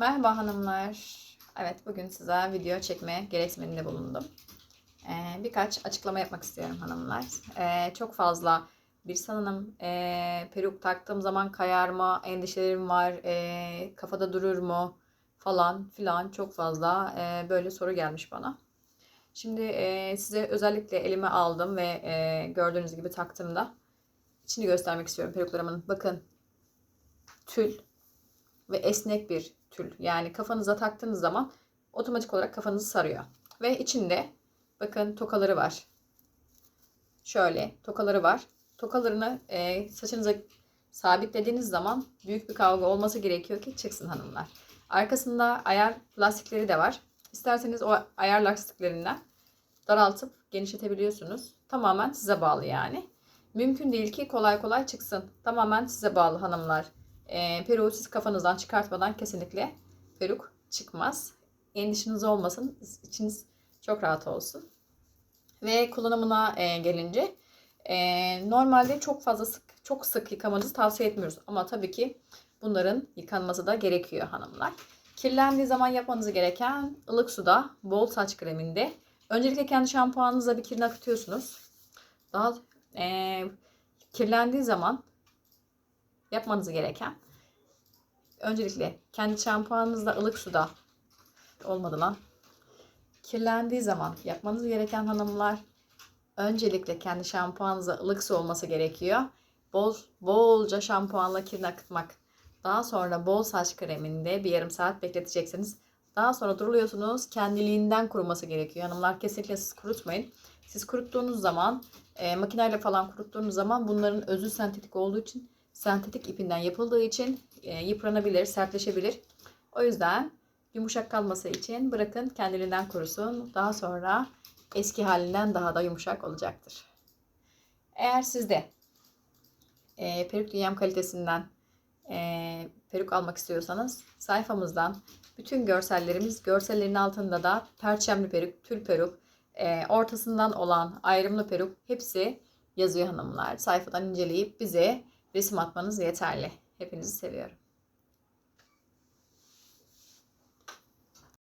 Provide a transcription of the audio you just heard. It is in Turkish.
Merhaba hanımlar. Evet bugün size video çekme gereksiniminde bulundum. Ee, birkaç açıklama yapmak istiyorum hanımlar. Ee, çok fazla bir sanırım ee, peruk taktığım zaman kayar mı, endişelerim var, ee, kafada durur mu falan filan çok fazla ee, böyle soru gelmiş bana. Şimdi ee, size özellikle elime aldım ve ee, gördüğünüz gibi taktığımda içini göstermek istiyorum peruklarımın. Bakın tül ve esnek bir tül. Yani kafanıza taktığınız zaman otomatik olarak kafanızı sarıyor. Ve içinde bakın tokaları var. Şöyle tokaları var. Tokalarını e, saçınıza sabitlediğiniz zaman büyük bir kavga olması gerekiyor ki çıksın hanımlar. Arkasında ayar lastikleri de var. İsterseniz o ayar lastiklerinden daraltıp genişletebiliyorsunuz. Tamamen size bağlı yani. Mümkün değil ki kolay kolay çıksın. Tamamen size bağlı hanımlar. E, peruğu siz kafanızdan çıkartmadan kesinlikle peruk çıkmaz. Endişiniz olmasın. içiniz çok rahat olsun. Ve kullanımına e, gelince e, normalde çok fazla sık çok sık yıkamanızı tavsiye etmiyoruz. Ama tabii ki bunların yıkanması da gerekiyor hanımlar. Kirlendiği zaman yapmanız gereken ılık suda, bol saç kreminde. Öncelikle kendi şampuanınızla bir kirini akıtıyorsunuz. Daha e, kirlendiği zaman yapmanız gereken öncelikle kendi şampuanınızla ılık suda olmadı lan. Kirlendiği zaman yapmanız gereken hanımlar öncelikle kendi şampuanınıza ılık su olması gerekiyor. Bol bolca şampuanla kirini akıtmak. Daha sonra bol saç kreminde bir yarım saat bekleteceksiniz. Daha sonra duruluyorsunuz. Kendiliğinden kuruması gerekiyor. Hanımlar kesinlikle siz kurutmayın. Siz kuruttuğunuz zaman e, makineyle falan kuruttuğunuz zaman bunların özü sentetik olduğu için sentetik ipinden yapıldığı için e, yıpranabilir, sertleşebilir. O yüzden yumuşak kalması için bırakın kendiliğinden kurusun. Daha sonra eski halinden daha da yumuşak olacaktır. Eğer siz de e, peruk dünyam kalitesinden e, peruk almak istiyorsanız sayfamızdan bütün görsellerimiz görsellerin altında da perçemli peruk, tül peruk, e, ortasından olan ayrımlı peruk hepsi yazıyor hanımlar. Sayfadan inceleyip bize resim atmanız yeterli. Hepinizi seviyorum.